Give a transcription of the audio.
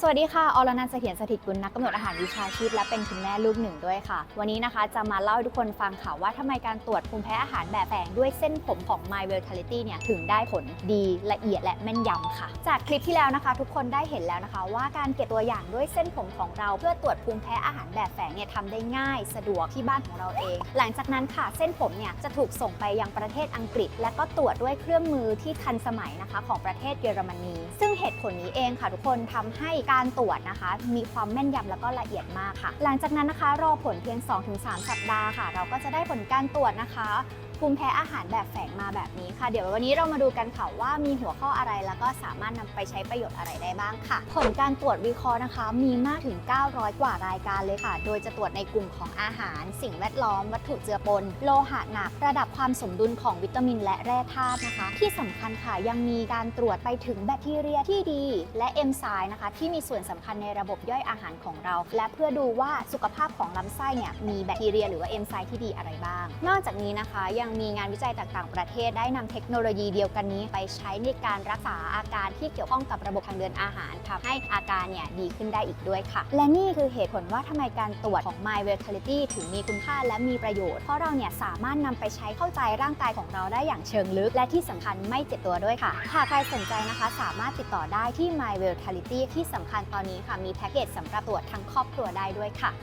สวัสดีค่ะ อรนันเสถียรสถิตกุลนักกำหนดอาหารวิชาชีพและเป็นคุณแม่ลูกหนึ่งด้วยค่ะ วันนี้นะคะจะมาเล่าให้ทุกคนฟังค่ะว่าทำไมการตรวจภูมิแพ้อาหารแบบแฝงด้วยเส้นผมของ My Vitality เนี่ยถึงได้ผลดีละเอียดและแม่นยำค่ะ จากคลิปที่แล้วนะคะ ทุกคนได้เห็นแล้วนะคะ ว่าการเก็บตัวอย่างด้วยเส้นผมของเรา เพื่อตรวจภูมิแพ้อาหารแบบแฝงเนี่ยทำได้ง่ายสะดวกที่บ้านของเราเอง หลังจากนั้นค่ะเส้นผมเนี่ยจะถูกส่งไปยังประเทศอังกฤษ และก็ตรวจด้วยเครื่องมือที่ทันสมัยนะคะของประเทศเยอรมนี ซึ่งเหตุผลนี้เองค่ะทุกคนทำให้การตรวจนะคะ มีความแม่นยำแล้วก็ละเอียดมากค่ะ หลังจากนั้นนะคะรอผลเพียง 2-3 สัปดาห์ค่ะ เราก็จะได้ผลการตรวจนะคะ ภูมิแพ้อาหารแบบแฝงมาแบบนี้ค่ะ เดี๋ยววันนี้เรามาดูกันค่ะว่ามีหัวข้ออะไรแล้วก็สามารถนำไปใช้ประโยชน์อะไรได้บ้างค่ะ ผลการตรวจวิเคราะห์นะคะ มีมากถึง 900 กว่ารายการเลยค่ะ โดยจะตรวจในกลุ่มของอาหาร สิ่งแวดล้อม วัตถุเจือปน โลหะหนัก ระดับความสมดุลของวิตามินและแร่ธาตุนะคะ ที่สำคัญค่ะยังมีการตรวจไปถึงแบคทีเรียที่ดี และเอนไซม์นะคะ ที่มีส่วนสำคัญในระบบย่อยอาหารของเรา และเพื่อดูว่าสุขภาพของลำไส้เนี่ยมีแบคทีเรีย หรือว่าเอนไซม์ที่ดีอะไรบ้าง นอกจากนี้นะคะยังมีงานวิจัยจากต่างประเทศได้นำเทคโนโลยีเดียวกันนี้ ไปใช้ในการรักษาอาการที่เกี่ยวข้องกับระบบทางเดินอาหารทำให้อาการเนี่ยดีขึ้นได้อีกด้วยค่ะ และนี่คือเหตุผลว่าทำไมการตรวจของ My Vitality ถึงมีคุณค่าและมีประโยชน์ เพราะเราเนี่ยสามารถนำไปใช้เข้าใจร่างกายของเราได้อย่างเชิงลึก และที่สำคัญไม่เจ็บตัวด้วยค่ะ หากใครสนใจนะคะ สามารถติดต่อได้ที่ My Vitality ที่สำคัญตอนนี้ค่ะมีแพ็กเกจสำหรับตรวจทั้งครอบครัวได้ด้วยค่ะ